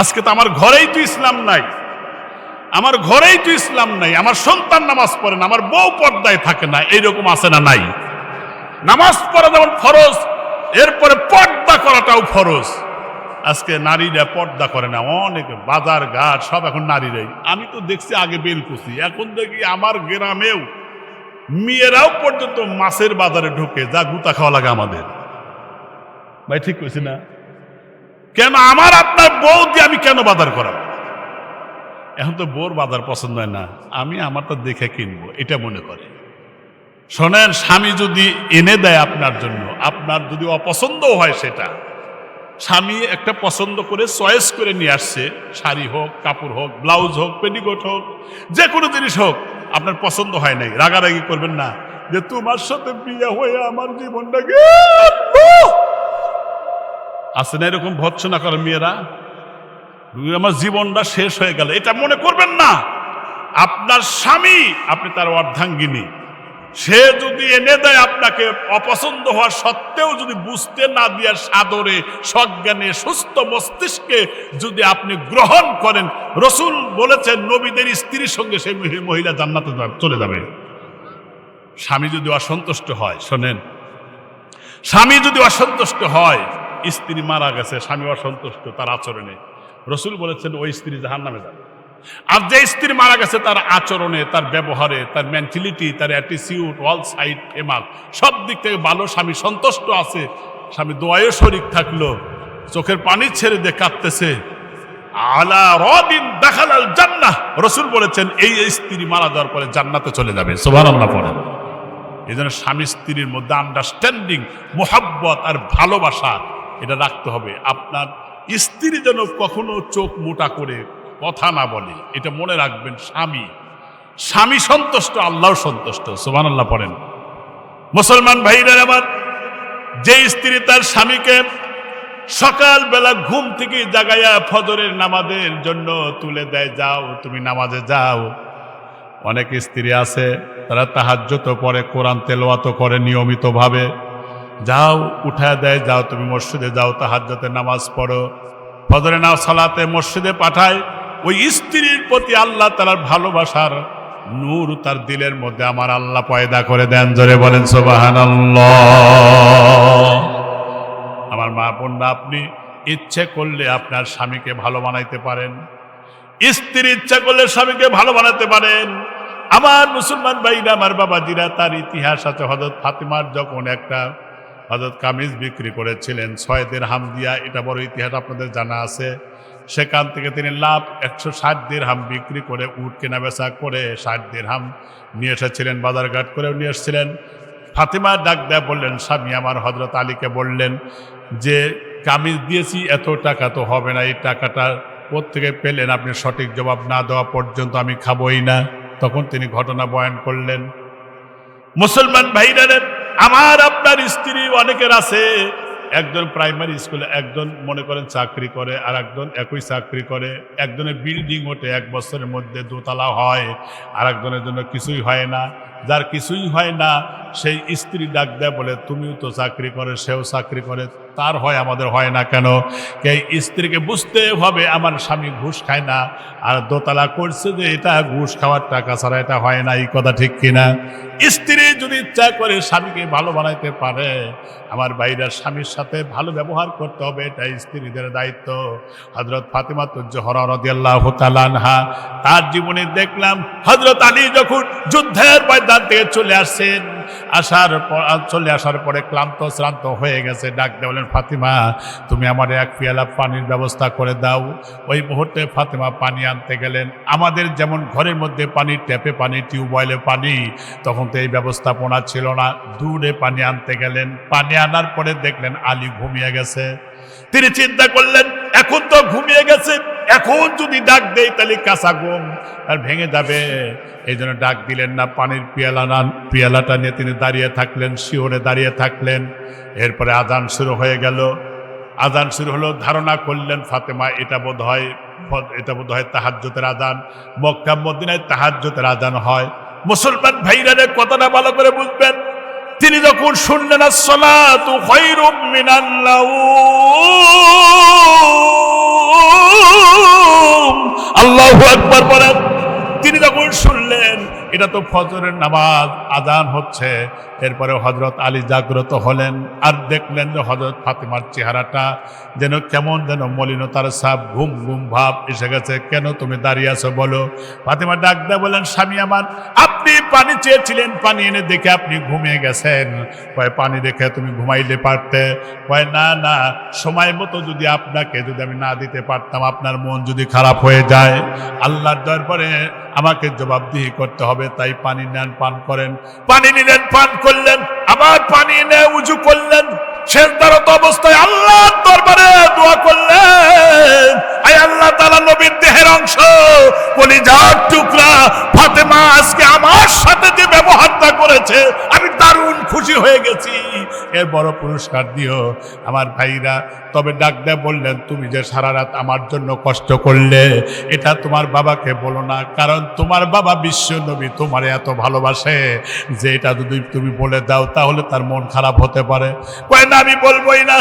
আজকে তো আমার ঘরেই তো ইসলাম নাই। আমার ঘরেই তো ইসলাম নাই। আমার সন্তান নামাজ পড়ে না, আমার বউ পর্দায় থাকে না, এইরকম আছে না নাই? নামাজ পড়া যেমন ফরজ, এরপরে পর্দা করাটাও ফরজ। আজকে নারীরা পর্দা করে না, অনেক বাজার ঘাট, সব এখন নারীরাই। আমি তো দেখছি আগে বেলকুচি এখন দেখি আমার গ্রামেও মেয়েরাও পর্যন্ত মাছের বাজারে ঢুকে, যা গুতা খাওয়া লাগে আমাদের। ভাই, ঠিক কইছি না? কেন আমার আপনার বউ দিয়ে আমি কেন বাজার করাবো? এখন তো বোর বাজার পছন্দ হয় না, আমি আমারটা দেখে কিনবো, এটা মনে করে। শোনেন, স্বামী যদি এনে দেয় আপনার জন্য, আপনার যদি অপছন্দ হয় সেটা, স্বামী একটা পছন্দ করে চয়েস করে নিয়ে আসছে, শাড়ি হোক, কাপড় হোক, ব্লাউজ হোক, পেটিকোট হোক যে কোনো জিনিস হোক, আপনার পছন্দ হয় নাই, রাগারাগি করবেন না, যে তোমার সাথে বিয়ে হয়ে আমার জীবনটা গেল আছে না এরকম ভৎসনা করে মেয়েরা? আমার জীবনটা শেষ হয়ে গেল। এটা মনে করবেন না। আপনার স্বামী, আপনি তার অর্ধাঙ্গিনী। সে যদি এনে দেয় আপনাকে অপছন্দ হওয়া সত্ত্বেও যদি বুঝতে না দিয়ে সাদরে, সজ্ঞানে, সুস্থ মস্তিষ্কে যদি আপনি গ্রহণ করেন, রসুল বলেছেন, নবীদের স্ত্রীর সঙ্গে সেই মহিলা জান্নাতে চলে যাবে। স্বামী যদি অসন্তুষ্ট হয়, শোনেন, স্বামী যদি অসন্তুষ্ট হয় স্ত্রী মারা গেছে, স্বামী অসন্তুষ্ট, তার আচরণে। রসুল বলেছেন, ওই স্ত্রী জাহান নামে যাবে। আর যে স্ত্রী মারা গেছে, তার আচরণে, তার ব্যবহারে, তার মেন্টালিটি তার অ্যাটিসিউড অল সাইড ফেমাল সব দিক থেকে ভালো স্বামী সন্তুষ্ট আছে। স্বামী দোয়ায়ও শরিক থাকল, চোখের পানি ছেড়ে দিয়ে কাঁদতেছে। আলা রদিন দেখালাল জান্নাহ। রসুল বলেছেন, এই স্ত্রী মারা যাওয়ার পরে জান্নাতে চলে যাবে। পড়েন। এই জন্য স্বামী স্ত্রীর মধ্যে আন্ডারস্ট্যান্ডিং মোহাব্বত আর ভালোবাসা এটা রাখতে হবে। আপনার স্ত্রী যেন কখনো চোখ মোটা করে কথা না বলে। এটা মনে রাখবেন, স্বামী। স্বামী সন্তুষ্ট আল্লাহ সন্তুষ্ট। সোমান আল্লাহ পড়েন। মুসলমান ভাইরা আমার, যে স্ত্রী তার স্বামীকে সকালবেলা ঘুম থেকে জাগাইয়া ফজরের নামাজের জন্য তুলে দেয়, যাও, তুমি নামাজে যাও। অনেক স্ত্রী আছে, তারা তাহাজ্যত পরে কোরআন তেলোয়াত করে নিয়মিতভাবে। যাও উঠা দেয়, যাও তুমি মসজিদে, যাও তাহাজ্যতে নামাজ পড়ো। ফজরে নাও সালাতে মসজিদে পাঠায়, ওই স্ত্রীর প্রতি আল্লাহ তার ভালোবাসার নূর তার দিলের মধ্যে আমার আল্লাহ পয়দা করে দেন। জোরে বলেন সোবাহান আমার মা বোনরা, আপনি ইচ্ছে করলে আপনার স্বামীকে ভালো বানাইতে পারেন। স্ত্রী ইচ্ছা করলে স্বামীকে ভালো বানাতে পারেন। আমার মুসলমান ভাইরা, আমার বাবাজিরা, তার ইতিহাস আছে হজরত ফাতিমার, যখন একটা হজরত কামিজ বিক্রি করেছিলেন। ছয় ছয়দের হাম দিয়া এটা বড় ইতিহাস আপনাদের জানা আছে। সেখান থেকে তিনি লাভ একশো ষাট দের হাম বিক্রি করে উট কেনা বেচা করে ষাট দের হাম নিয়ে এসেছিলেন, বাজারঘাট করেও নিয়ে এসেছিলেন। ফাতিমা ডাক দেয়া বললেন, স্বামী, আমার হজরত আলীকে বললেন যে, কামিজ দিয়েছি, এত টাকা তো হবে না, এই টাকাটা কোথেকে পেলেন? আপনি সঠিক জবাব না দেওয়া পর্যন্ত আমি খাবই না। তখন তিনি ঘটনা বয়ান করলেন। মুসলমান ভাইরা আমার আপনার স্ত্রী অনেকের আছে। একজন প্রাইমারি স্কুলে একজন মনে করেন চাকরি করে আর একজন একই চাকরি করে। একজনের বিল্ডিং ওঠে এক বছরের মধ্যে দোতলা হয় আর একজনের জন্য কিছুই হয় না। যার কিছুই হয় না, সেই স্ত্রী ডাক দেয়, বলে, তুমিও তো চাকরি করে, সেও চাকরি করে, তার হয় আমাদের হয় না কেন? কে স্ত্রীকে বুঝতে হবে, আমার স্বামী ঘুষ খায় না, আর দোতলা করছে যে, এটা ঘুষ খাওয়ার টাকা ছাড়া এটা হয় না, এই কথা ঠিক কিনা? স্ত্রী যদি ইচ্ছা করে স্বামীকে ভালো বানাইতে পারে, আমার বাইরা স্বামীর সাথে ভালো ব্যবহার করতে হবে এটা স্ত্রীদের দায়িত্ব। হজরত ফাতিমা তুজ্জহরা রদিয়াল্লাহ তালানহা তার জীবনে দেখলাম হজরত আলী যখন যুদ্ধের ময়দান থেকে চলে আসছেন। আসার পর, চলে আসার পরে ক্লান্ত, শ্রান্ত হয়ে গেছে। ডাক দিয়ে বলেন, ফাতিমা, তুমি আমার এক পেয়ালা পানির ব্যবস্থা করে দাও। ওই মুহূর্তে ফাতিমা পানি আনতে গেলেন। আমাদের যেমন ঘরের মধ্যে পানি, ট্যাপে পানি টিউবওয়েলে পানি, তখন তো এই ব্যবস্থাপনা ছিল না। দূরে পানি আনতে গেলেন। পানি আনার পরে দেখলেন আলী ঘুমিয়ে গেছে। তিনি চিন্তা করলেন, এখন তো ঘুমিয়ে গেছে, এখন যদি ডাক দেই তাহলে কাঁচা ঘুম আর ভেঙে যাবে। এই জন্য ডাক দিলেন না, পানির পিয়ালা নান, পিয়ালাটা নিয়ে তিনি দাঁড়িয়ে থাকলেন শিওরে দাঁড়িয়ে থাকলেন। এরপরে আজান শুরু হয়ে গেল। আজান শুরু হলো, ধারণা করলেন, ফাতেমা, এটা বোধ হয় এটা বোধ হয় তাহাজ্যতের আজান। মক্কা, মদিনায় তাহাজ্যতের আজান হয়। মুসলমান ভাইরা কথাটা ভালো করে বুঝবেন তিনি যখন শুনলেন, আসসালাতু খায়রুম আকবার বলেন। তিনি যখন শুনলেন, এটা তো ফজরের নামাজ, আজান হচ্ছে। এরপরে হজরত আলী জাগ্রত হলেন আর দেখলেন যে হজরত ফাতেমার চেহারাটা যেন কেমন যেন মলিনতার সাপ ঘুম ঘুম ভাব এসে গেছে। কেন তুমি দাঁড়িয়ে আছো বলো? ফাতেমা ডাক দেয় বলেন স্বামী আমার আপনি পানি চেয়েছিলেন, পানি এনে দেখে আপনি ঘুমিয়ে গেছেন। কয়, পানি দেখে তুমি ঘুমাইলে পারতে? কয়, না না, সময় মতো যদি আপনাকে যদি আমি না দিতে পারতাম, আপনার মন যদি খারাপ হয়ে যায়। আল্লাহর দরবারে আমাকে জবাবদিহি করতে হবে, তাই পানি নেন, পান করেন। পানি নিলেন, পান করলেন, আবার পানি এনে উজু করলেন। শেষ দারত অবস্থায় আল্লাহর দরবারে দোয়া করলেন। আল্লাহ তাআলা নবীর দেহের অংশ। কলিজার টুকরা ফাতেমা আজকে আমার সাথে যে ব্যবহারটা করেছে, আমি দারুণ খুশি হয়ে গেছি। এর বড় পুরস্কার দিও। আমার ভাইরা, তবে ডাক বললেন, তুমি যে সারা রাত আমার জন্য কষ্ট করলে, এটা তোমার বাবাকে বলো না, কারণ তোমার বাবা বিশ্ব নবী, তোমার এত ভালোবাসে যে এটা যদি তুমি বলে দাও, তাহলে তার মন খারাপ হতে পারে। কয় না, আমি বলবোই না।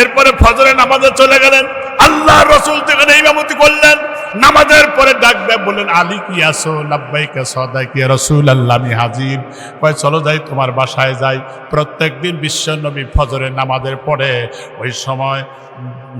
এরপরে ফজরে নামাজে চলে গেলেন। আল্লাহ রসুল যেখানে ইমামতি করলেন। নামাজের পরে ডাকবে, বললেন, আলী কি আসো লাব্বাইকে সদাই কি রসুল আল্লাহ আমি হাজির। কয়, চলো যাই, তোমার বাসায় যাই। প্রত্যেক দিন বিশ্ব নবী ফজরের নামাজের পরে ওই সময়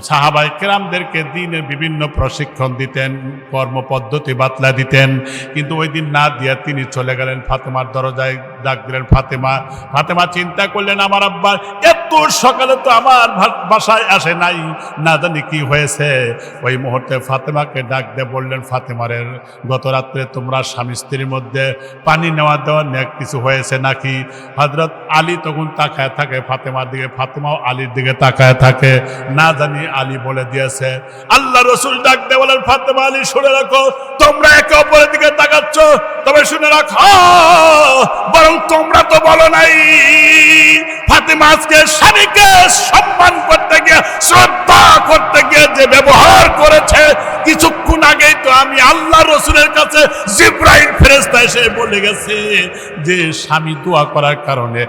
সাহাবাই কেরামদেরকে দিনের বিভিন্ন প্রশিক্ষণ দিতেন, কর্মপদ্ধতি বাতলা দিতেন। কিন্তু ওই দিন না দিয়ে তিনি চলে গেলেন ফাতেমার দরজায়, ডাক দিলেন, ফাতেমা ফাতেমা চিন্তা করলেন আমার আব্বা, এত সকালে তো আমার বাসায় আসে নাই। না জানি কি হয়েছে। ওই মুহূর্তে ফাতেমাকে ডাক দিয়ে বললেন, ফাতেমারের গত রাত্রে তোমরা স্বামী স্ত্রীর মধ্যে পানি নেওয়া দেওয়া নিয়ে কিছু হয়েছে নাকি? হজরত আলী তখন তাকায় থাকে ফাতেমার দিকে। ফাতেমাও আলীর দিকে তাকায় থাকে। না জানি আলী বলে দিয়েছে। আল্লাহ রসুল ডাক দিয়ে বলেন, ফাতেমা আলী, শুনে রাখো, তোমরা একে অপরের দিকে তাকাচ্ছ। তবে শুনে রাখো, বরং তোমরা তো বলো নাই, ফাতেমা আজকে স্বামীকে সম্মান করতে গিয়ে, শ্রদ্ধা করতে গিয়ে যে ব্যবহার করেছে, কিছুক্ষণ আগেই তো আমি আল্লাহ রসুলের কাছে জিব্রাইল ফেরেস্তা এসে বলে গেছে যে, স্বামী দোয়া করার কারণে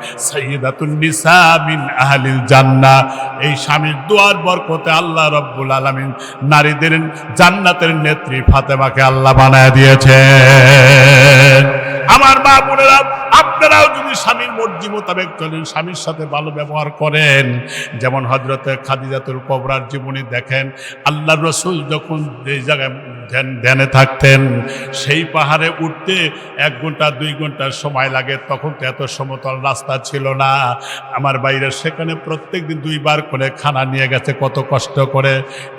নিসা মিন আহলিল জান্নাহ। এই স্বামীর দোয়ার বরকতে আল্লাহ রব্বুল আলামিন নারীদের জান্নাতের নেত্রী ফাতেমাকে আল্লাহ বানায় দিয়েছেন। আমার মা বোনেরা আপনারাও যদি স্বামীর মর্জি মোতাবেক চলেন, স্বামীর সাথে ভালো ব্যবহার করেন। যেমন হজরতে খাদিজাতুল কবরার জীবনী দেখেন আল্লাহ রসুল যখন যে জায়গায় ধ্যান থাকতেন। সেই পাহাড়ে উঠতে এক ঘণ্টা, দুই ঘণ্টা সময় লাগে। তখন তো এত সমতল রাস্তা ছিল না। আমার বাইরে সেখানে প্রত্যেক দিন দুইবার করে খানা নিয়ে গেছে, কত কষ্ট করে।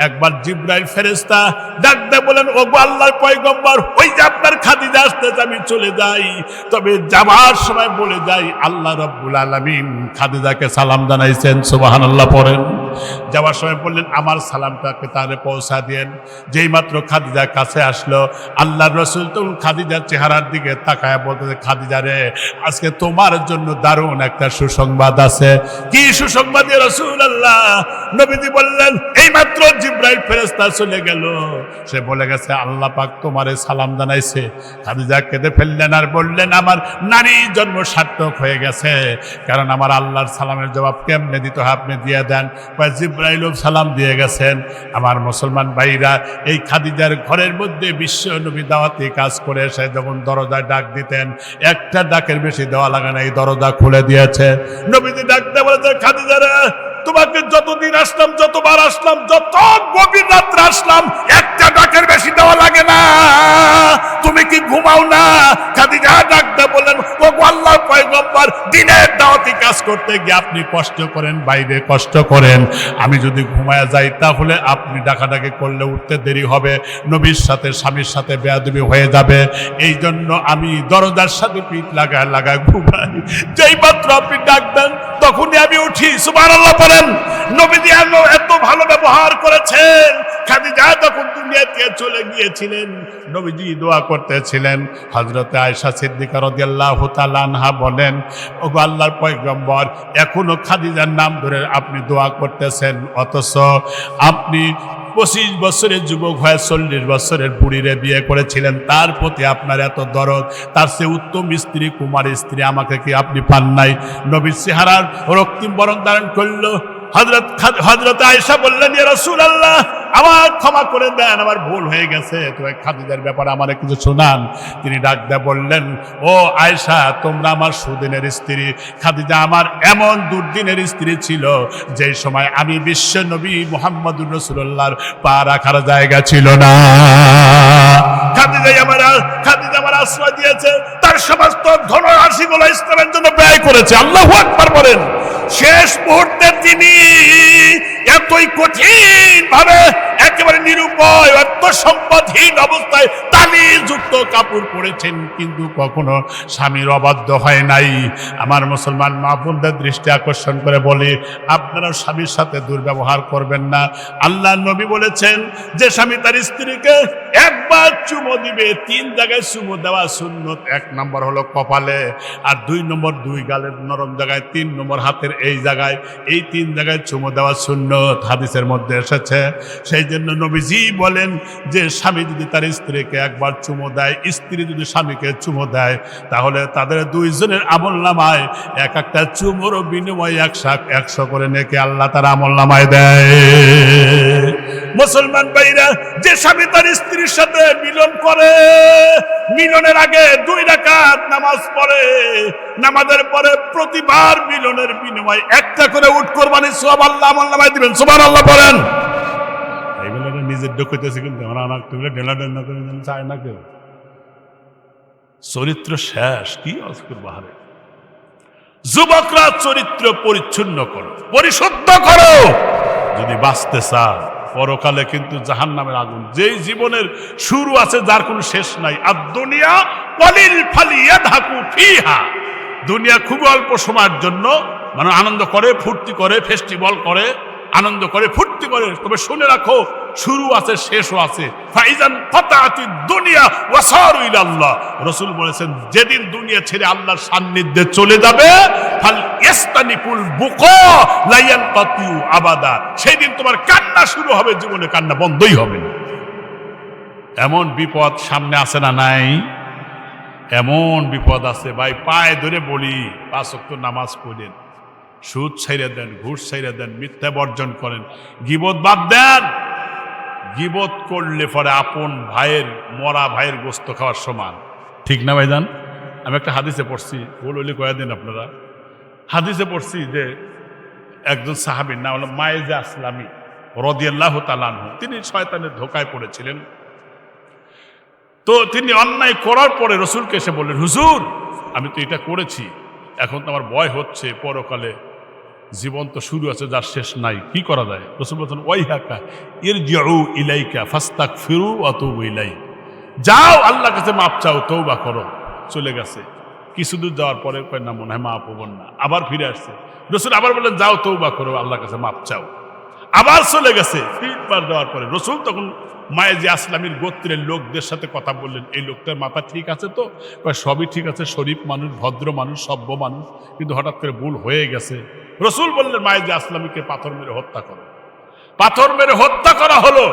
একবার জিব্রাইল ফেরেস্তা ডাক দেয়, বলেন ও আল্লাহর পয়গম্বর, ওই যে আপনার খাদিজা আসতেছে, আমি চলে যাই। তবে যাবার সময় বলে যাই, আল্লাহ রব্বুল আলামিন খাদিজাকে সালাম জানাইছেন সুবাহান আল্লাহ পড়েন। যাওয়ার সময় বললেন, আমার সালামটাকে তারে পৌঁছা দেন যেই মাত্র খাদিজার কাছে আসলো। আল্লাহ রসুল তখন খাদিজার চেহারার দিকে তাকায় বলতে খাদিজা রে, আজকে তোমার জন্য দারুণ একটা সুসংবাদ আছে। কি সুসংবাদ রসুল আল্লাহ নবীজি বললেন এই মাত্র জিব্রাইল ফেরেস্তা চলে গেল। সে বলে গেছে, আল্লাহ পাক তোমারে সালাম জানাইছে। খাদিজা কেঁদে ফেললেন আর বললেন, আমার নারী জন্ম সার্থক হয়ে গেছে। কারণ আমার আল্লাহর সালামের জবাব কেমনে দিতে আপনি দিয়ে দেন। কয় জিব্রাইল সালাম দিয়ে গেছেন। আমার মুসলমান ভাইরা, এই খাদিজার ঘরের মধ্যে বিশ্ব নবী দাওয়াতি কাজ করে এসে যখন দরজায় ডাক দিতেন, একটা ডাকের বেশি দেওয়া লাগে না, এই দরজা খুলে দিয়েছে। নবীজি ডাকতে বলেছে, খাদিজারা তোমাকে যতদিন আসলাম, যতবার আসলাম যত গভীর রাত্রে আসলাম, একটা ডাকের বেশি দেওয়া লাগে না। তুমি কি ঘুমাও না? খাদিজা ডাকতে বললেন ও আল্লাহর পয়গম্বর, দিনের দাওয়াতি কাজ করতে গিয়ে আপনি কষ্ট করেন, বাইরে কষ্ট করেন। আমি যদি ঘুমায় যাই, তাহলে আপনি ডাকাডাকি করলে উঠতে দেরি হবে, নবীর সাথে, স্বামীর সাথে বেয়াদবি হয়ে যাবে। এই জন্য আমি দরজার সাথে পিঠ লাগায় লাগায় ঘুমাই। যেই মাত্র আপনি ডাক দেন তখনই আমি উঠি, সুবহানাল্লাহ বলেন নবীজি এত- ভালো ব্যবহার করেছেন। খাদিজা তখন দুনিয়া দিয়ে চলে গিয়েছিলেন, নবীজি দোয়া করতেছিলেন। হজরতে আয়সা সিদ্দিকা রাদিয়াল্লাহু তালানহা বলেন ও আল্লাহর পয়গম্বর, এখনও খাদিজার নাম ধরে আপনি দোয়া করতেছেন। অথচ আপনি পঁচিশ বছরের যুবক হয়ে চল্লিশ বছরের বুড়িরে বিয়ে করেছিলেন, তার প্রতি আপনার এত দরদ? তার সে উত্তম স্ত্রী, কুমার স্ত্রী আমাকে কি আপনি পান নাই? নবীর চেহারার রক্তিম বরণ ধারণ করল। হজরত হজরত আয়েশা বললেন, ইয়া রাসূলুল্লাহ আমার ক্ষমা করে দেন, আমার ভুল হয়ে গেছে। তো খাদিজার ব্যাপারে আমার কিছু শোনান। তিনি ডাক দেয়া বললেন, ও আয়েশা, তোমরা আমার সুদিনের স্ত্রী। খাদিজা আমার এমন দুর্দিনের স্ত্রী ছিল, যে সময় আমি বিশ্ব নবী মোহাম্মদুর রসুল্লাহর পা রাখার জায়গা ছিল না। খাদিজাই আমার খাদিজা আমার আশ্রয় দিয়েছে। তার সমস্ত ধনরাশিগুলো ইসলামের জন্য ব্যয় করেছে। আল্লাহ আকবার বলেন। শেষ মুহূর্তে তিনি এতই কঠিন ভাবে একেবারে নিরুপায় অর্থ সম্পদহীন অবস্থায় তালি যুক্ত কাপড় পরেছেন, কিন্তু কখনো স্বামীর অবাধ্য হয় নাই। আমার মুসলমান মা বোনদের দৃষ্টি আকর্ষণ করে বলি আপনারা স্বামীর সাথে দুর্ব্যবহার করবেন না। আল্লাহ নবী বলেছেন যে স্বামী তার স্ত্রীকে একবার চুমো দিবে, তিন জায়গায় চুমো দেওয়া সুন্নত, এক নম্বর হলো কপালে, আর দুই নম্বর দুই গালের নরম জায়গায়, তিন নম্বর হাতের এই জায়গায়, এই তিন জায়গায় চুমো দেওয়া সুন্নত। হাদিসের মধ্যে এসেছে, সেই জন্য নবীজি বলেন যে স্বামী যদি তার স্ত্রীকে একবার চুমো দেয়, স্ত্রী যদি স্বামীকে চুমো দেয়, তাহলে তাদের দুইজনের আমল নামায়, এক একটা চুমোর বিনিময়ে একশো একশো করে নেকে আল্লাহ তার আমল নামায় দেয়। মুসলমান ভাইরা, যে স্বামী তার স্ত্রীর সাথে মিলন করে, মিলনের আগে দুই রাকাত নামাজ পড়ে, নামাজের পরে প্রতিবার মিলনের বিনিময় একটা করে উঠ করবানি সব আল্লাহ আমল নামায় দিবেন। সুবহান আল্লাহ পড়েন নিজের দুঃখ হইতেছে কিন্তু আমরা আমার তুলে ঢেলা ঢেলা করে যেন চায় না কেউ। চরিত্র শেষ, কি অস্কুর বাহারে। যুবকরা চরিত্র পরিচ্ছন্ন করো, পরিশুদ্ধ করো। যদি বাঁচতে চাও, পরকালে কিন্তু জাহান নামের আগুন। যেই জীবনের শুরু আছে, যার কোনো শেষ নাই। আর দুনিয়া কলিল ফালিয়া ধাকু ফিহা। দুনিয়া খুব অল্প সময়ের জন্য মানে আনন্দ করে, ফুর্তি করে ফেস্টিভ্যাল করে, আনন্দ করে, ফুর্তি করে। তবে শুনে রাখো শুরু আছে, শেষও আছে। ফাতাতি দুনিয়া রাসূল বলেছেন, যেদিন দুনিয়া ছেড়ে আল্লাহর সান্নিধ্যে চলে যাবে আবাদা। সেই দিন তোমার কান্না শুরু হবে, জীবনে কান্না বন্ধই হবে না। এমন বিপদ সামনে আছে না নাই? এমন বিপদ আছে, ভাই, পায়ে ধরে বলি, পাঁচ ওয়াক্ত নামাজ পড়েন, সুদ ছাইরে দেন, ঘুষ ছাইরে দেন, মিথ্যা বর্জন করেন, গিবত বাদ দেন। গিবত করলে পরে আপন ভাইয়ের, মরা ভাইয়ের গোস্ত খাওয়ার সমান। ঠিক না ভাইজান? আমি একটা হাদিসে পড়ছি, ভুল হইলে কয়া দিন আপনারা। হাদিসে পড়ছি যে একজন সাহাবির নাম হলো মায়েজা আসলামী, রদিয়াল্লাহ তালানহ তিনি শয়তানের ধোকায় পড়েছিলেন। তো তিনি অন্যায় করার পরে রসুলকে এসে বললেন, হুজুর, আমি তো এটা করেছি, এখন তো আমার ভয় হচ্ছে, পরকালে জীবন তো শুরু আছে, যার শেষ নাই। কি করা যায়? রসুল বলছেন ওই হাকা ইর জিউ ইলাইকা ফাস্তাক ফিরু অত ইলাই যাও আল্লাহ কাছে মাপ চাও তৌবা করো। চলে গেছে। কিছু দূর যাওয়ার পরে কয়, না, মনে হয় মাপ হবন না। আবার ফিরে আসছে। রসুল আবার বললেন, যাও তৌবা করো, আল্লাহর কাছে মাপ চাও। আবার চলে গেছে। তিনবার দেওয়ার পরে রসুল তখন মায়ে যে আসলামীর গোত্রের লোকদের সাথে কথা বললেন, এই লোকটার মাথা ঠিক আছে তো? সবই ঠিক আছে, শরীফ মানুষ, ভদ্র মানুষ, সভ্য মানুষ। কিন্তু হঠাৎ করে ভুল হয়ে গেছে। রসুল বললেন, মায়ে যে আসলামীকে পাথর মেরে হত্যা করো। পাথর মেরে হত্যা করা হলো।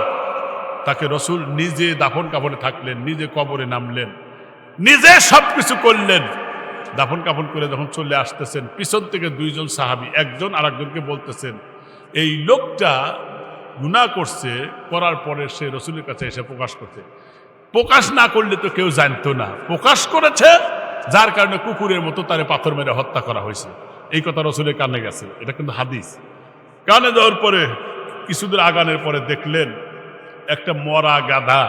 তাকে রসুল নিজে দাফন কাপড়ে থাকলেন, নিজে কবরে নামলেন, নিজে সবকিছু করলেন। দাফন কাফন করে যখন চলে আসতেছেন, পিছন থেকে দুইজন সাহাবি, একজন আর একজনকে বলতেছেন, এই লোকটা গুণা করছে, করার পরে সে রসুলের কাছে এসে প্রকাশ করছে। প্রকাশ না করলে তো কেউ জানতো না। প্রকাশ করেছে, যার কারণে কুকুরের মতো তারে পাথর মেরে হত্যা করা হয়েছে। এই কথা রসুলের কানে গেছে এটা কিন্তু হাদিস। কানে যাওয়ার পরে কিছুদিন আগানের পরে দেখলেন একটা মরা গাধা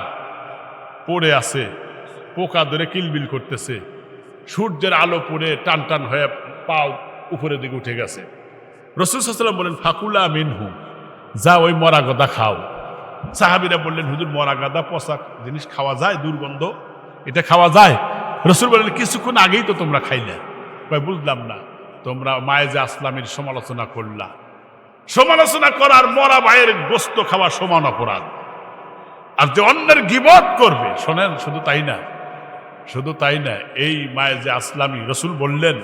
পড়ে আছে, পোকা ধরে কিলবিল করতেছে। সূর্যের আলো পড়ে টান টান হয়ে পাও উপরের দিকে উঠে গেছে। রসুল সাল্লাম বলেন ফাকুলা মিনহু যা ওই মরা গাদা খাও। সাহাবিরা বললেন, হুজুর, মরা গাদা পোশাক জিনিস খাওয়া যায়, দুর্গন্ধ? এটা খাওয়া যায়? রসুল বললেন, কিছুক্ষণ আগেই তো তোমরা খাইলে। বুঝলাম না। তোমরা মায়েজা আসলামের সমালোচনা করলা। সমালোচনা করার মরা ভাইয়ের গোস্ত খাওয়া সমান অপরাধ। আর যে অন্যের গিবত করবে, শোনেন, শুধু তাই না, শুধু তাই না, এই মায়ের যে আসলামী রসুল বললেন,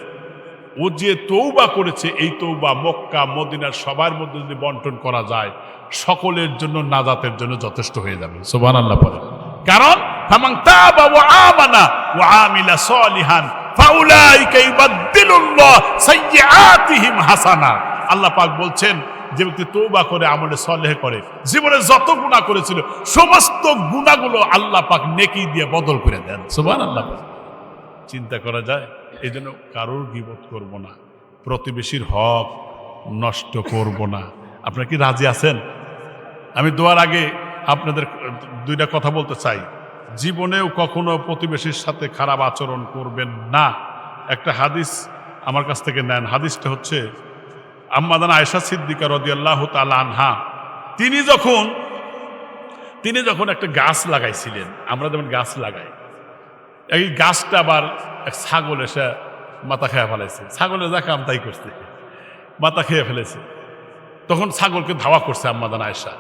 ও যে তৌবা করেছে, এই তৌবা মক্কা, মদিনার সবার মধ্যে যদি বন্টন করা যায়, সকলের জন্য নাজাতের জন্য যথেষ্ট হয়ে যাবে। সোবান আল্লাহ পরে কারণ ফাউলাইকা ইউবাদদিলুল্লাহ সাইয়্যাতিহিম হাসানাত আল্লাহ পাক বলছেন, যে ব্যক্তি তৌবা করে, আমলে সলেহ করে, জীবনে যত গুণা করেছিল, সমস্ত গুণাগুলো আল্লাহ পাক নেকি দিয়ে বদল করে দেন। সুবান আল্লাহ চিন্তা করা যায় এই জন্য কারোর গিবত করব না। প্রতিবেশীর হক নষ্ট করব না। আপনারা কি রাজি আছেন? আমি দোয়ার আগে আপনাদের দুইটা কথা বলতে চাই। জীবনেও কখনো প্রতিবেশীর সাথে খারাপ আচরণ করবেন না। একটা হাদিস আমার কাছ থেকে নেন। হাদিসটা হচ্ছে আম্মাদান আয়সা সিদ্দিকা রদিয়াল্লাহ তালা আনহা। তিনি যখন তিনি যখন একটা গাছ লাগাইছিলেন, আমরা যেমন গাছ লাগাই, এই গাছটা আবার এক ছাগল এসে মাথা খেয়ে ফেলেছে ছাগলের যা কাম তাই করছে। মাথা খেয়ে ফেলেছে। তখন ছাগলকে ধাওয়া করছে আম্মাদান আয়সা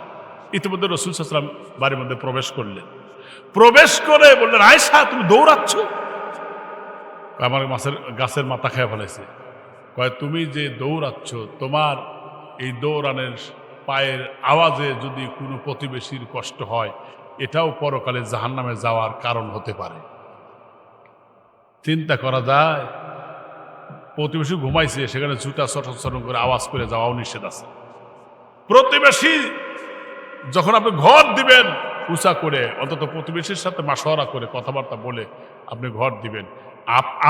ইতিমধ্যে রসুল সাসলাম বাড়ির মধ্যে প্রবেশ করলেন। প্রবেশ করে বললেন, আয়সা, তুমি দৌড়াচ্ছ? আমার মাছের গাছের মাথা খেয়ে ফেলেছে। কয়, তুমি যে দৌড়াচ্ছ, তোমার এই দৌড়ানের পায়ের আওয়াজে যদি কোনো প্রতিবেশীর কষ্ট হয়, এটাও পরকালে জাহান্নামে যাওয়ার কারণ হতে পারে। চিন্তা করা যায়, প্রতিবেশী ঘুমাইছে, সেখানে জুতা চটন করে আওয়াজ করে যাওয়াও নিষেধ আছে। প্রতিবেশী যখন আপনি ঘর দিবেন উঁচা করে, অন্তত প্রতিবেশীর সাথে মাসোয়ারা করে কথাবার্তা বলে আপনি ঘর দিবেন।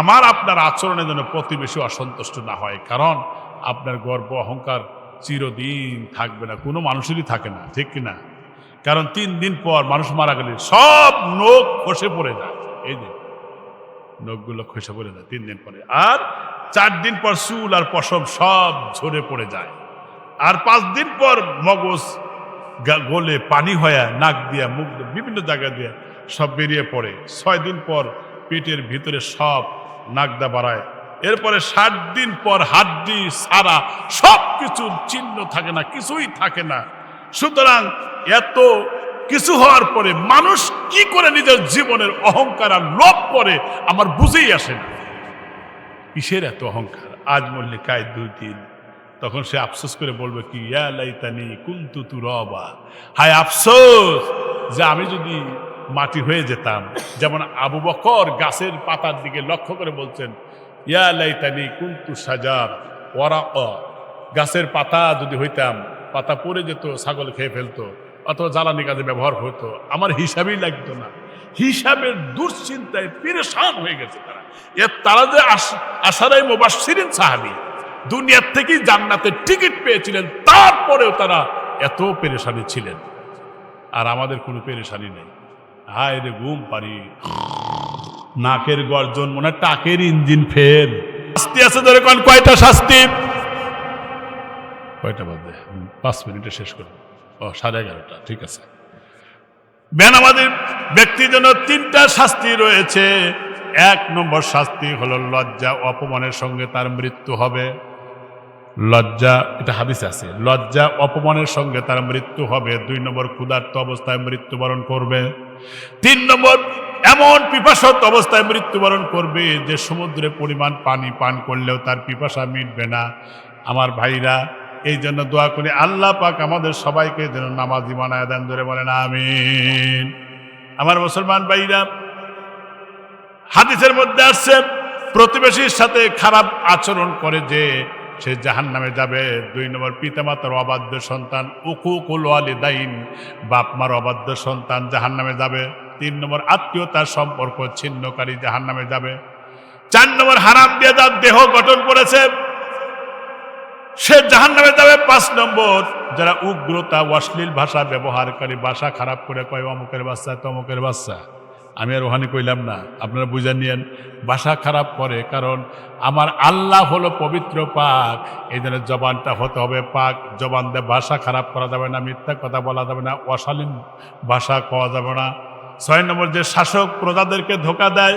আমার আপনার আচরণের জন্য প্রতিবেশী অসন্তুষ্ট না হয়, কারণ আপনার গর্ব, অহংকার চিরদিন থাকবে না, কোনো মানুষেরই থাকে না, ঠিক কি না কারণ তিন দিন পর মানুষ মারা গেলে সব নোখ খসে পড়ে যায়, এই যে নখগুলো খসে পড়ে যায় তিন দিন পরে। আর চার দিন পর চুল আর পশম সব ঝরে পড়ে যায়। আর পাঁচ দিন পর মগজ গলে পানি হয়ে, নাক দিয়া, মুখ বিভিন্ন জায়গা দিয়ে সব বেরিয়ে পড়ে। ছয় দিন পর পেটের ভিতরে সব নাকদা বাড়ায়। এরপরে ষাট দিন পর হাড্ডি, সারা সব কিছুর চিহ্ন থাকে না, কিছুই থাকে না। সুতরাং এত কিছু হওয়ার পরে মানুষ কি করে নিজের জীবনের অহংকার আর লোভ করে আমার বুঝেই আসে না কিসের এত অহংকার? আজ মল্লিকায় দুই দিন। তখন সে আফসোস করে বলবে কি, ইয়া লাইতানি কুন্তু তু রবা হায় আফসোস যে আমি যদি মাটি হয়ে যেতাম, যেমন আবু বকর গাছের পাতার দিকে লক্ষ্য করে বলছেন, ইয়া লাইতানি কুন্তু সাজার ওরা অ গাছের পাতা যদি হইতাম, পাতা পড়ে যেত, ছাগল খেয়ে ফেলতো, অথবা জ্বালানি কাজে ব্যবহার হতো, আমার হিসাবেই লাগতো না। হিসাবের দুশ্চিন্তায় পেরেশান হয়ে গেছে তারা। এর তারা যে আশারাই মোবাসিরিন সাহাবি। দুনিয়ার থেকেই জান্নাতের টিকিট পেয়েছিলেন তারপরেও তারা এত পেরেশানি ছিলেন। আর আমাদের কোনো পেরেশানি নেই। হায় রে ঘুম পারি নাকের গর্জন মনে টাকের ইঞ্জিন ফেল। শাস্তি আছে ধরে কোন কয়টা শাস্তি? কয়টা হুম, পাঁচ মিনিটে শেষ করব ও সাড়ে এগারোটা ঠিক আছে। বেনামাজির ব্যক্তির জন্য তিনটা শাস্তি রয়েছে। এক নম্বর শাস্তি হলো লজ্জা অপমানের সঙ্গে তার মৃত্যু হবে। লজ্জা, এটা হাদিসে আছে। লজ্জা অপমানের সঙ্গে তার মৃত্যু হবে। দুই নম্বর ক্ষুধার্ত অবস্থায় মৃত্যুবরণ করবে। তিন নম্বর, এমন পিপাসত অবস্থায় মৃত্যুবরণ করবে যে সমুদ্রে পরিমাণ পানি পান করলেও তার পিপাসা মিটবে না। আমার ভাইরা, এই জন্য দোয়া করি, আল্লাহ পাক আমাদের সবাইকে যেন নামাজি মানায় দেন ধরে বলেন, আমিন। আমার মুসলমান ভাইরা, হাদিসের মধ্যে আসছে, প্রতিবেশীর সাথে খারাপ আচরণ করে যে সে জাহান নামে যাবে। দুই নম্বর, পিতামাতার অবাধ্য সন্তান উকু উকুকুল ওয়ালিদাইন বাপ মার অবাধ্য সন্তান জাহান নামে যাবে। তিন নম্বর, আত্মীয়তার সম্পর্ক ছিন্নকারী জাহান নামে যাবে। চার নম্বর, হারাম দিয়ে যার দেহ গঠন করেছে। সে জাহান নামে যাবে। পাঁচ নম্বর, যারা উগ্রতা, অশ্লীল ভাষা, ব্যবহারকারী, ভাষা খারাপ করে কয়, অমুকের বাচ্চা, তমুকের বাচ্চা। আমি আর ওখানে কইলাম না, আপনারা বুঝে নিয়েন বাসা খারাপ করে, কারণ আমার আল্লাহ হলো পবিত্র পাক, এই জন্য জবানটা হতে হবে পাক, জবান দিয়ে ভাষা খারাপ করা যাবে না, মিথ্যা কথা বলা যাবে না, অশালীন ভাষা কওয়া যাবে না। ছয় নম্বর যে শাসক প্রজাদেরকে ধোকা দেয়,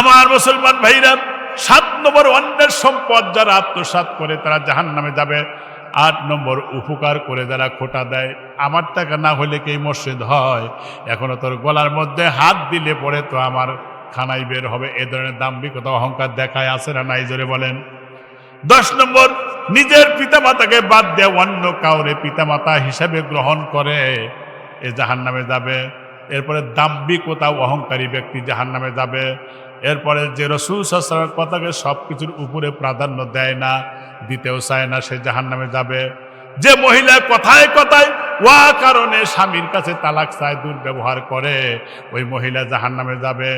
আমার মুসলমান ভাইরা, সাত নম্বর অন্যের সম্পদ যারা আত্মসাৎ করে, তারা জাহান নামে যাবে। আট নম্বর উপকার করে যারা খোটা দেয়, আমার টাকা না হলে কি মসজিদ হয়? এখনও তোর গলার মধ্যে হাত দিলে পরে তো আমার খানাই বের হবে। এ ধরনের দাম্ভিকতা, অহংকার দেখায় আছে না নাই? জোরে বলেন। দশ নম্বর, নিজের পিতামাতাকে বাদ দেয় অন্য কাউরে পিতামাতা হিসাবে গ্রহণ করে, এ জাহান নামে যাবে। এরপরে দাম্ভিকতা, অহংকারী ব্যক্তি জাহান নামে যাবে। এরপরে যে রসুল সাসলামের কথাকে সব কিছুর উপরে প্রাধান্য দেয় না দিতেও চায় না, সে জাহান নামে যাবে। যে মহিলা কথায় কথায় ওয়া কারণে স্বামীর কাছে তালাক চায়, দুর্ব্যবহার করে, ওই মহিলা জাহান নামে যাবে।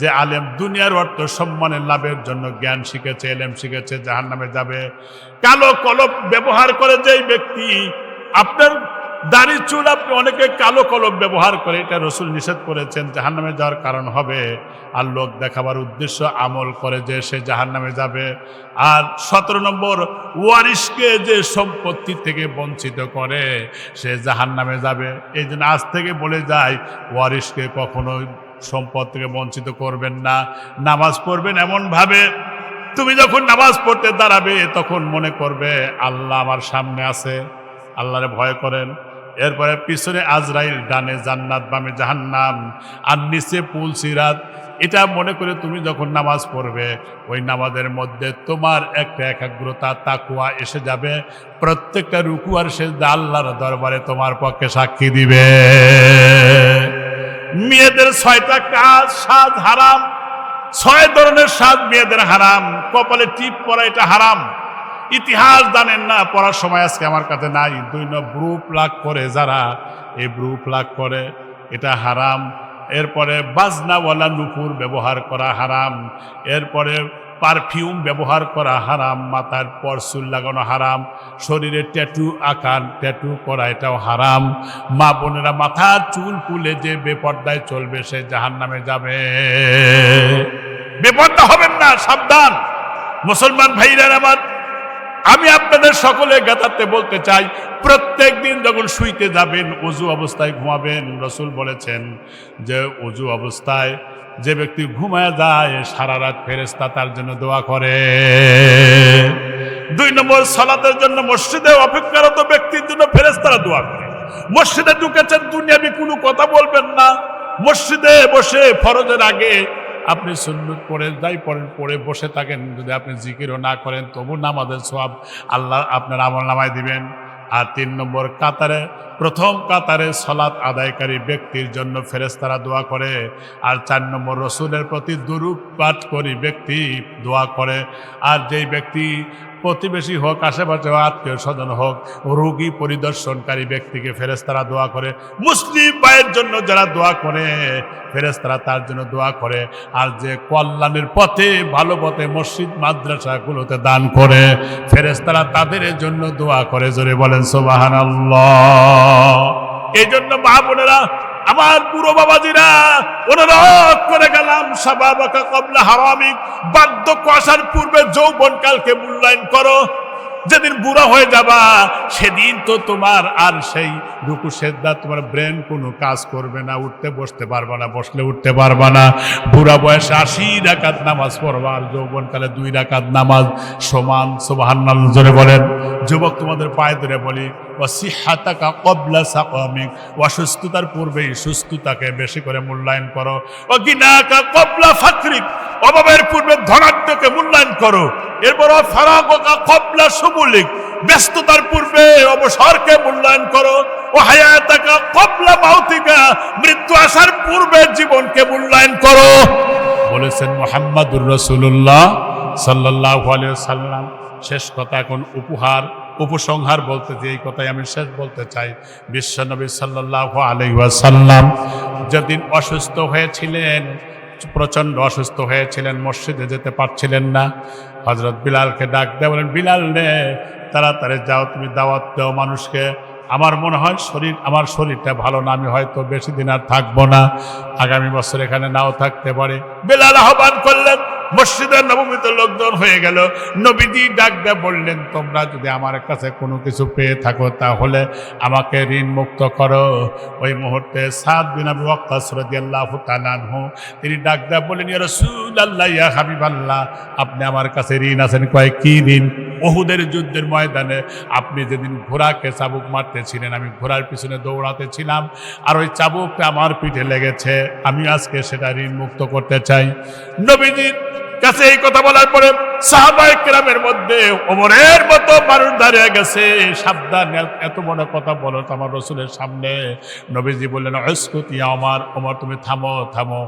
যে আলেম দুনিয়ার অর্থ সম্মানের লাভের জন্য জ্ঞান শিখেছে, এলেম শিখেছে জাহান নামে যাবে। কালো কলপ ব্যবহার করে যেই ব্যক্তি আপনার দাড়ি চুল আপনি অনেকে কালো কলম ব্যবহার করে, এটা রসুল নিষেধ করেছেন জাহান নামে যাওয়ার কারণ হবে। আর লোক দেখাবার উদ্দেশ্য আমল করে যে সে জাহান নামে যাবে। আর সতেরো নম্বর, ওয়ারিশকে যে সম্পত্তি থেকে বঞ্চিত করে, সে জাহান নামে যাবে। এই জন্য আজ থেকে বলে যায় ওয়ারিশকে কখনো সম্পদ থেকে বঞ্চিত করবেন না। নামাজ পড়বেন এমনভাবে, তুমি যখন নামাজ পড়তে দাঁড়াবে, তখন মনে করবে, আল্লাহ আমার সামনে আছে। আল্লাহরে ভয় করেন। এরপরে পিছনে আজরাইল ডানে জান্নাত, বামে জাহান্নাম, আর নিচে পুল সিরাত। এটা মনে করে তুমি যখন নামাজ পড়বে, ওই নামাজের মধ্যে তোমার একটা একাগ্রতা তাকুয়া এসে যাবে। প্রত্যেকটা রুকু আর সে আল্লাহর দরবারে তোমার পক্ষে সাক্ষী দিবে। মেয়েদের ছয়টা কাজ, সাজ হারাম। ছয় ধরনের সাজ মেয়েদের হারাম। কপালে টিপ পরা এটা হারাম। ইতিহাস জানেন না, পড়ার সময় আজকে আমার কাছে নাই। দুই ন ব্রু প্লাগ করে যারা, এই ব্রু প্লাগ করে, এটা হারাম। এরপরে বাজনাওয়ালা নুপুর ব্যবহার করা হারাম। এরপরে পারফিউম ব্যবহার করা হারাম। মাথার পরশুল লাগানো হারাম। শরীরে ট্যাটু আকার, ট্যাটু করা এটাও হারাম। মা বোনেরা মাথার চুল কুলে যে বেপর্দায় চলবে, সে জাহান নামে যাবে। বেপর্দা হবেন না, সাবধান। মুসলমান ভাইরা আমার আমি আপনাদের সকলে গাতাতে বলতে চাই, প্রত্যেক দিন যখন শুইতে যাবেন, অজু অবস্থায় ঘুমাবেন, রসুল বলেছেন যে অজু অবস্থায় যে ব্যক্তি ঘুমায় যায়, সারা রাত ফেরেস্তা তার জন্য দোয়া করে। দুই নম্বর, সালাতের জন্য মসজিদে অপেক্ষারত ব্যক্তির জন্য ফেরেস্তারা দোয়া করে। মসজিদে ঢুকেছেন, দুনিয়াবি কোনো কথা বলবেন না। মসজিদে বসে ফরজের আগে আপনি সুন্নত পড়ে যাই পড়েন, পড়ে বসে থাকেন। যদি আপনি জিকিরও না করেন, তবু নামাজের সব আল্লাহ আপনার আমল নামায় দিবেন। আর তিন নম্বর, কাতারে, প্রথম কাতারে সলাৎ আদায়কারী ব্যক্তির জন্য ফেরেস্তারা দোয়া করে। আর চার নম্বর, রসুলের প্রতি দুরূপ পাঠ করি ব্যক্তি দোয়া করে। আর যেই ব্যক্তি প্রতিবেশী হোক, আশেপাশে হোক, আত্মীয় স্বজন হোক, রোগী পরিদর্শনকারী ব্যক্তিকে ফেরেস্তারা দোয়া করে, মুসলিম ভাইয়ের জন্য যারা দোয়া করে ফেরেস্তারা তার জন্য দোয়া করে, আর যে কল্যাণের পথে, ভালো পথে মসজিদ, মাদ্রাসাগুলোতে দান করে ফেরেস্তারা তাদের জন্য দোয়া করে, জোরে বলেন সোবাহান এই জন্য মা বোনেরা আমার বুড়ো বাবাজিরা, অনুরোধ করে গেলাম সাবাবাকা কবলা হারামিক বার্ধক্য আসার পূর্বে যৌবন কালকে মূল্যায়ন করো। যেদিন বুড়া হয়ে যাবা, সেদিন তো তোমার আর সেই রুকু সেদ্ধা তোমার ব্রেন কোনো কাজ করবে না, উঠতে বসতে পারবে না, বসলে উঠতে পারবে না। বুড়া বয়সে আশি রাকাত নামাজ পড়বা আর যৌবনকালে দুই রাকাত নামাজ সমান সোবাহান্নাল জোরে বলেন। যুবক তোমাদের পায়ে ধরে বলি অসিহাতাকা কবলা অসুস্থতার পূর্বেই সুস্থতাকে বেশি করে মূল্যায়ন করো। অগিনাকা কবলা ফাকরিক, অভাবের পূর্বে ধনাঢ্যকে মূল্যায়ন করো। এরপর ফারাকা কবলা সুবুলিক, ব্যস্ততার পূর্বে অবসরকে মূল্যায়ন করো। ও হায়াতাকা কবলা মাউতিকা, মৃত্যু আসার পূর্বে জীবনকে মূল্যায়ন করো। বলেছেন মোহাম্মদুর রসুল্লাহ সাল্লাহ সাল্লাম শেষ কথা এখন উপহার। উপসংহার বলতে যে এই কথাই আমি শেষ বলতে চাই। বিশ্বনবী সাল্লাহ আলহাসাল্লাম যেদিন অসুস্থ হয়েছিলেন, প্রচণ্ড অসুস্থ হয়েছিলেন, মসজিদে যেতে পারছিলেন না হজরত বিলালকে ডাক দেয় বলেন, বিলাল রে, তাড়াতাড়ি যাও, তুমি দাওয়াত দাও মানুষকে। আমার মনে হয় শরীর, আমার শরীরটা ভালো না, আমি হয়তো বেশি দিন আর থাকব না। আগামী বছর এখানে নাও থাকতে পারে। বিলাল আহ্বান করলেন মসজিদের নবমীতে লোকজন হয়ে গেল। নবীজি ডাক দিয়ে বললেন, তোমরা যদি আমার কাছে কোনো কিছু পেয়ে থাকো, তাহলে আমাকে ঋণ মুক্ত করো। ওই মুহূর্তে সাদ বিন আবু তাআলা আনহু, তিনি ডাক দিয়ে বললেন, ইয়া আল্লাহ ইয়া হাবিবাল্লাহ, আপনি আমার কাছে ঋণ আছেন কয় কি ঋণ ওহুদের যুদ্ধের ময়দানে আপনি যেদিন ঘোড়াকে চাবুক মারতেছিলেন, আমি ঘোড়ার পিছনে দৌড়াতে ছিলাম, আর ওই চাবুকটা আমার পিঠে লেগেছে। আমি আজকে সেটা ঋণ মুক্ত করতে চাই। নবীজির কাছে এই কথা বলার পরে সাহাবায়ে কেরামের মধ্যে ওমরের মতো মানুষ দাঁড়িয়ে গেছে। সাবধান, এত বড় কথা বলো আমার রসুলের সামনে। নবীজি বললেন অস্কুতি আমার ওমর তুমি থামো থামো।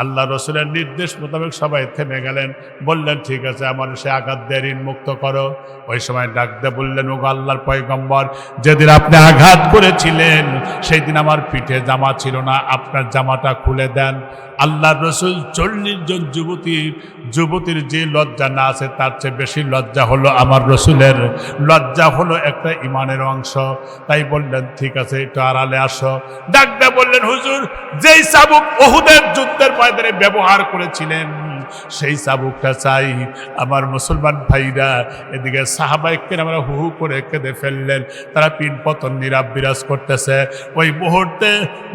আল্লাহ রসুলের নির্দেশ মোতাবেক সবাই থেমে গেলেন। বললেন, ঠিক আছে, আমার সে আঘাত দিয়ে ঋণ মুক্ত করো। ওই সময় ডাকতে বললেন, ওগো আল্লাহর পয়গম্বর, যেদিন আপনি আঘাত করেছিলেন সেই দিন আমার পিঠে জামা ছিল না, আপনার জামাটা খুলে দেন। আল্লাহ রসুল চল্লিশ জন যুবতীর যুবতীর যে লজ্জা না আছে, তার চেয়ে বেশি লজ্জা হলো আমার রসুলের। লজ্জা হলো একটা ইমানের অংশ। তাই বললেন, ঠিক আছে, একটু আড়ালে আসো। ডাকতে বললেন, হুজুর, যেই চাবুক বহুদের যুদ্ধের ময়দানে ব্যবহার করেছিলেন সেই চাবুকটা চাই। আমার মুসলমান ভাইরা, এদিকে সাহাবাইকে আমরা হু হু করে কেঁদে ফেললেন। তারা পিন পতন নিরাপ বিরাজ করতেছে। ওই মুহূর্তে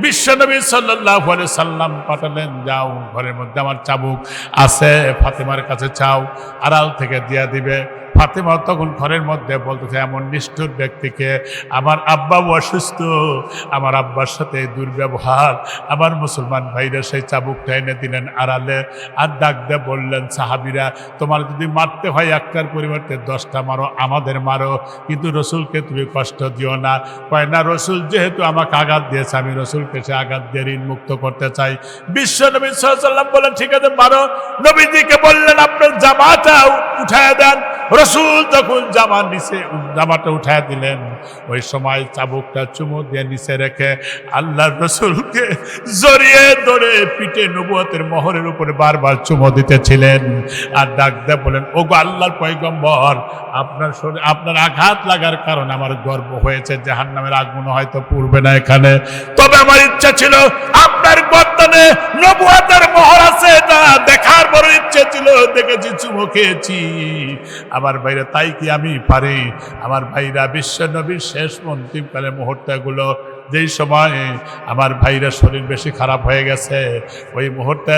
বিশ্বনবী সাল্লাহ সাল্লাম পাঠালেন, যাও ঘরের মধ্যে আমার চাবুক আছে, ফাতেমার কাছে চাও, আড়াল থেকে দিয়া দিবে। ফাতেমা তখন ঘরের মধ্যে বলতেছে, এমন নিষ্ঠুর ব্যক্তিকে আমার আব্বাও অসুস্থ। আমার আব্বার সাথে দুর্ব্যবহার। আমার মুসলমান ভাইরা সেই চাবুকটা এনে দিলেন আড়ালে আর ডাক দিয়ে বললেন, সাহাবিরা, তোমার যদি মারতে হয় একটার পরিবর্তে দশটা মারো, আমাদের মারো। কিন্তু রসুলকে তুমি কষ্ট দিও না। কয়, না, রসুল যেহেতু আমাকে আঘাত দিয়েছে, আমি রসুলকে সে আঘাত দিয়ে ঋণ মুক্ত করতে চাই। বিশ্ব নবী সাল্লাম বললেন, ঠিক আছে, মারো। নবীজিকে বললেন, আপনার জামাটা উঠায় দেন। রসুল তখন জামা নিচে জামাটা উঠায় দিলেন। ওই সময় চাবুকটা চুমু দিয়ে নিচে রেখে আল্লাহর রসুলকে জড়িয়ে ধরে পিঠে নবুয়তের মহরের উপরে বারবার চুমো দিতেছিলেন। আর ডাক দিয়ে বলেন ও গো আল্লাহর পয়গম্বর, আপনার শরীর, আপনার আঘাত লাগার কারণে আমার গর্ব হয়েছে জাহান নামের আগুন হয়তো পূর্বে না এখানে। তবে আমার ইচ্ছা ছিল আপনার গর্দনে নবুয়াতের মোহর আছে এটা দেখার বড় ইচ্ছে ছিল, দেখেছি, চুমো খেয়েছি। আমার ভাইরা, তাই কি আমি পারি? আমার ভাইরা, বিশ্ব নবীর শেষ অন্তিমকালে মুহূর্তগুলো, যেই সময় আমার ভাইরা শরীর বেশি খারাপ হয়ে গেছে, ওই মুহূর্তে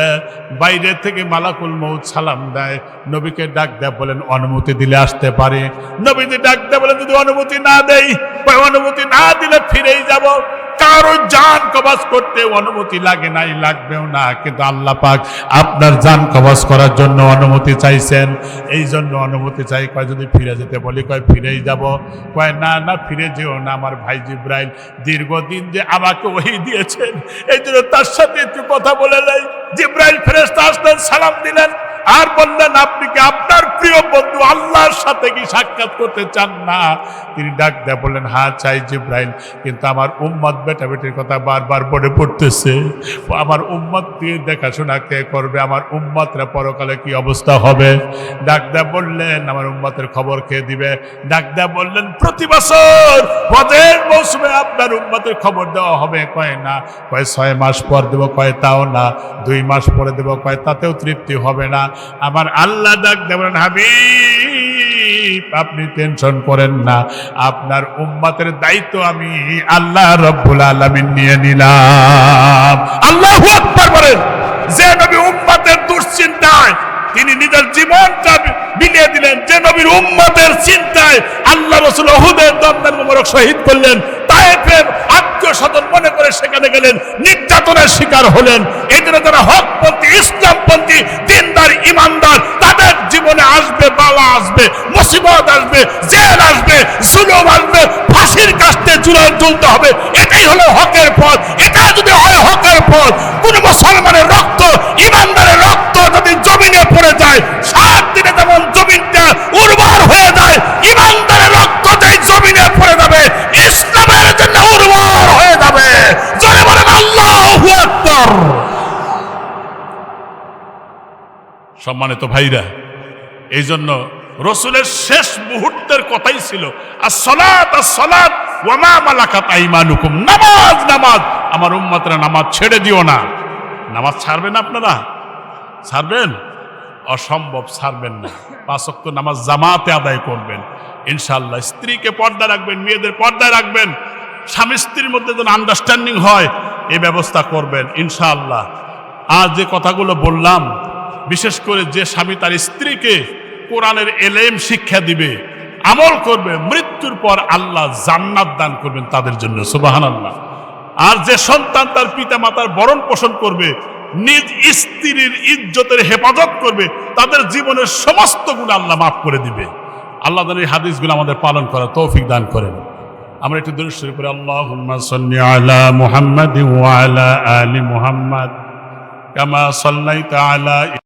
বাইরে থেকে মালাকুল মৌত সালাম দেয়। নবীকে ডাক দেয়, বলেন, অনুমতি দিলে আসতে পারে। নবীজি ডাক দেয়, বলেন, যদি অনুমতি না দেয় অনুমতি না দিলে ফিরেই যাব। কারও জান কবাজ করতে অনুমতি লাগে নাই, লাগবেও না। কিন্তু আল্লাহ পাক আপনার জান কবাজ করার জন্য অনুমতি চাইছেন। এই জন্য অনুমতি চাই, কয় যদি ফিরে যেতে বলি, কয় ফিরেই যাব। কয়, না না, ফিরে যেও না আমার ভাই জিব্রাইল। দীর্ঘদিন যে আমাকে ওই দিয়েছেন, এই জন্য তার সাথে একটু কথা বলে নাই। জিব্রাইল ফেরেস্তা আসলেন, সালাম দিলেন। আর বললেন, আপনি কি আপনার প্রিয় বন্ধু, আল্লাহর সাথে কি সাক্ষাৎ করতে চান না? তিনি ডাক দেয় বললেন হ্যাঁ চাই জিব্রাইল। কিন্তু আমার উম্মত বেটা বেটির কথা বারবার মনে পড়তেছে। আমার উম্মত দিয়ে দেখাশোনা কে করবে? আমার উম্মতরা পরকালে কি অবস্থা হবে? ডাক দেয় বললেন, আমার উম্মতের খবর কে দিবে? ডাক দেয় বললেন, প্রতি বছর হজের মৌসুমে আপনার উম্মতের খবর দেওয়া হবে। কয়, না। কয়, ছয় মাস পর দেবো। কয়, তাও না। দুই মাস পরে দেবো। কয়, তাতেও তৃপ্তি হবে না। আমার আল্লাহ ডাক দেবেন হাবিব, আপনি টেনশন করেন না। আপনার উম্মতের দায়িত্ব আমি আল্লাহ রব্বুল আলামিন নিয়ে নিলাম। আল্লাহ বলেন, যে নবী উম্মতের দুশ্চিন্তায় তিনি নিজের জীবনটা বিলিয়ে দিলেন, যে নবীর উম্মতের চিন্তায় আল্লাহ রসুল অহুদের দমদান মোবারক শহীদ করলেন তায়েফের আত্মীয় স্বজন মনে করে সেখানে গেলেন, নির্যাতনের শিকার হলেন। এই জন্য যারা হকপন্থী, ইসলামপন্থী, দিনদার, ইমানদার জীবনে আসবে, বালা আসবে, মুসিবত আসবে, জেল আসবে, জুলুম আসবে, ফাঁসির কাস্তে চূড়ায় তুলতে হবে। এটাই হলো হকের পথ। এটা যদি হয় হকের পথ, কোন মুসলমানের রক্ত, ইমানদারের রক্ত যদি জমিনে পড়ে যায়, সাত দিনে যেমন জমিনটা উর্বর হয়ে যায়, ইমানদারের রক্ত যেই জমিনে পড়ে যাবে, ইসলামের জন্য উর্বর হয়ে যাবে। জোরে বলেন, আল্লাহু সম্মানিত ভাইরা এই জন্য রসুলের শেষ মুহূর্তের কথাই ছিল আর সলাত আর সলাত ওয়ামা মালাকাত আইমানুকুম। নামাজ নামাজ। আমার উম্মতরা নামাজ ছেড়ে দিও না। নামাজ ছাড়বেন আপনারা? ছাড়বেন? অসম্ভব ছাড়বেন না। পাঁচক্ত নামাজ জামাতে আদায় করবেন। ইনশাল্লাহ স্ত্রীকে পর্দা রাখবেন, মেয়েদের পর্দায় রাখবেন। স্বামী স্ত্রীর মধ্যে যেন আন্ডারস্ট্যান্ডিং হয়, এ ব্যবস্থা করবেন, ইনশাআল্লাহ। আজ যে কথাগুলো বললাম বিশেষ করে যে স্বামী তার স্ত্রীকে কোরআনের এলেম শিক্ষা দিবে, আমল করবে, মৃত্যুর পর আল্লাহ জান্নাত দান করবেন তাদের জন্য সুবাহান আল্লাহ আর যে সন্তান তার পিতা মাতার বরণ পোষণ করবে, নিজ স্ত্রীর ইজ্জতের হেফাজত করবে, তাদের জীবনের সমস্ত গুণ আল্লাহ মাফ করে দিবে। আল্লাহ তাআলা এই হাদিসগুলো আমাদের পালন করা তৌফিক দান করেন। আমরা একটু দৃশ্য করে আল্লাহ আলা মুহাম্মদ কামা সাল্লাইতা